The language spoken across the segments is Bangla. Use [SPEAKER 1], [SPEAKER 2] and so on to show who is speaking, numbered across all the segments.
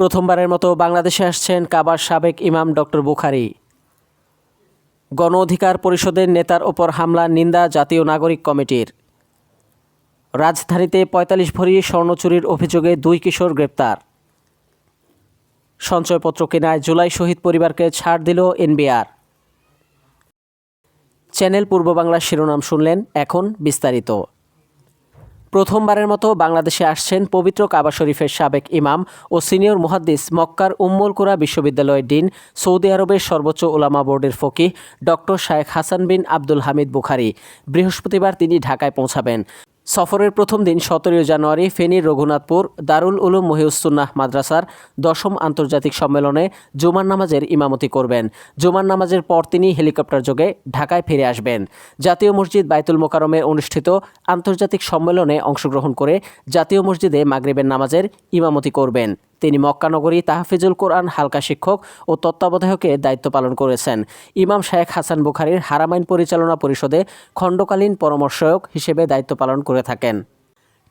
[SPEAKER 1] প্রথমবারের মতো বাংলাদেশে আসছেন কাবার সাবেক ইমাম ডক্টর বুখারি। গণ অধিকার পরিষদের নেতার ওপর হামলা, নিন্দা জাতীয় নাগরিক কমিটির। রাজধানীতে পঁয়তাল্লিশ ভরি স্বর্ণচুরির অভিযোগে দুই কিশোর গ্রেপ্তার। সঞ্চয়পত্র কেনায় জুলাই শহীদ পরিবারকে ছাড় দিল এনবিআর। চ্যানেল পূর্ব বাংলার শিরোনাম শুনলেন এখন বিস্তারিত। প্রথমবারের মতো বাংলাদেশে আসছেন পবিত্র কাবা শরীফের সাবেক ইমাম ও সিনিয়র মুহাদ্দিস মক্কার উম্মুল কুরা বিশ্ববিদ্যালয়ের ডিন সৌদি আরবের সর্বোচ্চ ওলামা বোর্ডের ফকি ডক্টর শায়েখ হাসান বিন আব্দুল হামিদ বুখারি। বৃহস্পতিবার তিনি ঢাকায় পৌঁছাবেন। সফরের প্রথম দিন সতেরোই জানুয়ারি ফেনীর রঘুনাথপুর, দারুল উলুম মহিউসুন্নাহ মাদ্রাসার দশম আন্তর্জাতিক সম্মেলনে জুমার নামাজের ইমামতি করবেন। জুমার নামাজের পর তিনি হেলিকপ্টার যোগে ঢাকায় ফিরে আসবেন। জাতীয় মসজিদ বাইতুল মোকারমে অনুষ্ঠিত আন্তর্জাতিক সম্মেলনে অংশগ্রহণ করে জাতীয় মসজিদে মাগরিবের নামাজের ইমামতি করবেন। তিনি মক্কানগরী তাহফিজুল কোরআন হালকা শিক্ষক ও তত্ত্বাবধায়কের দায়িত্ব পালন করেছেন। ইমাম শেখ হাসান বুখারির হারামাইন পরিচালনা পরিষদে খণ্ডকালীন পরামর্শক হিসেবে দায়িত্ব পালন করে থাকেন।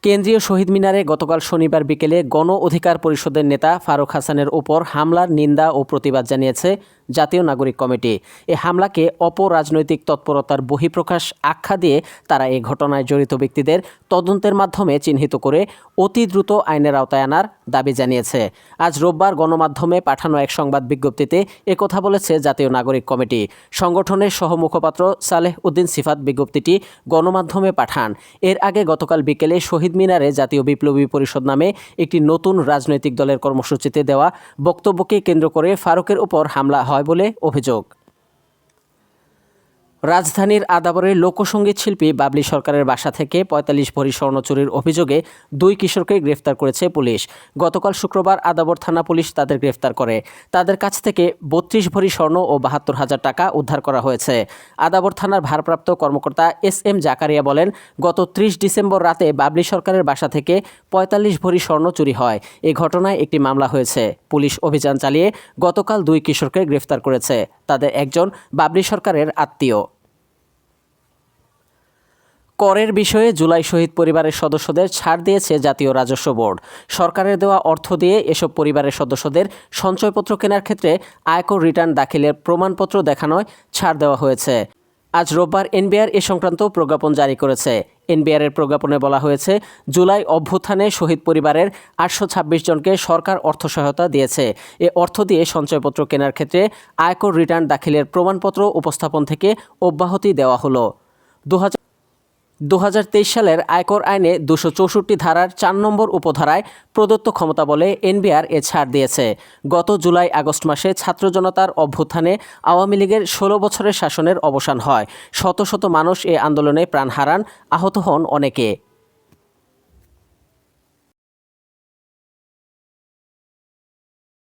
[SPEAKER 1] কেন্দ্রীয় শহীদ মিনারে গতকাল শনিবার বিকেলে গণ অধিকার পরিষদের নেতা ফারুক হাসানের ওপর হামলার নিন্দা ও প্রতিবাদ জানিয়েছে জাতীয় নাগরিক কমিটি। এ হামলাকে অপরাজনৈতিক তৎপরতার বহিঃপ্রকাশ আখ্যা দিয়ে তারা এ ঘটনায় জড়িত ব্যক্তিদের তদন্তের মাধ্যমে চিহ্নিত করে অতি দ্রুত আইনের আওতায় আনার দাবি জানিয়েছে। আজ রোববার গণমাধ্যমে পাঠানো এক সংবাদ বিজ্ঞপ্তিতে একথা বলেছে জাতীয় নাগরিক কমিটি। সংগঠনের সহমুখপাত্র সালেহ উদ্দিন সিফাত বিজ্ঞপ্তিটি গণমাধ্যমে পাঠান। এর আগে গতকাল বিকেলে শহীদ মিনারে জাতীয় বিপ্লবী পরিষদ নামে একটি নতুন রাজনৈতিক দলের কর্মসূচিতে দেওয়া বক্তব্যকে কেন্দ্র করে ফারুকের উপর হামলা হয়। বলে অভিযোগ। রাজধানীর আদাবরের লোকসঙ্গীত শিল্পী বাবলি সরকারের বাসা থেকে পঁয়তাল্লিশ ভরি স্বর্ণ চুরির অভিযোগে দুই কিশোরকে গ্রেফতার করেছে পুলিশ। গতকাল শুক্রবার আদাবর থানা পুলিশ তাদের গ্রেফতার করে। তাদের কাছ থেকে বত্রিশ ভরি স্বর্ণ ও বাহাত্তর হাজার টাকা উদ্ধার করা হয়েছে। আদাবর থানার ভারপ্রাপ্ত কর্মকর্তা এস এম জাকারিয়া বলেন, গত ত্রিশ ডিসেম্বর রাতে বাবলি সরকারের বাসা থেকে পঁয়তাল্লিশ ভরি স্বর্ণ চুরি হয়। এ ঘটনায় একটি মামলা হয়েছে। পুলিশ অভিযান চালিয়ে গতকাল দুই কিশোরকে গ্রেফতার করেছে। তাদের একজন বাবলি সরকারের আত্মীয়। করের বিষয়ে জুলাই শহীদ পরিবারের সদস্যদের ছাড় দিয়েছে জাতীয় রাজস্ব বোর্ড। সরকারের দেওয়া অর্থ দিয়ে এসব পরিবারের সদস্যদের সঞ্চয়পত্র কেনার ক্ষেত্রে আয়কর রিটার্ন দাখিলের প্রমাণপত্র দেখানোয় ছাড় দেওয়া হয়েছে। আজ রোববার এনবিআর এ সংক্রান্ত প্রজ্ঞাপন জারি করেছে। এনবিআর এর প্রজ্ঞাপনে বলা হয়েছে, জুলাই অভ্যুত্থানে শহীদ পরিবারের আটশো ছাব্বিশ জনকে সরকার অর্থ সহায়তা দিয়েছে। এ অর্থ দিয়ে সঞ্চয়পত্র কেনার ক্ষেত্রে আয়কর রিটার্ন দাখিলের প্রমাণপত্র উপস্থাপন থেকে অব্যাহতি দেওয়া হলো। দু দু হাজার তেইশ সালের আয়কর আইনে দুশো চৌষট্টি ধারার চার নম্বর উপধারায় প্রদত্ত ক্ষমতা বলে এনবিআর এ ছাড় দিয়েছে। গত জুলাই আগস্ট মাসে ছাত্র জনতার অভ্যুত্থানে আওয়ামী লীগের ষোলো বছরের শাসনের অবসান হয়। শত শত মানুষ এ আন্দোলনে প্রাণ হারান, আহত হন অনেকে।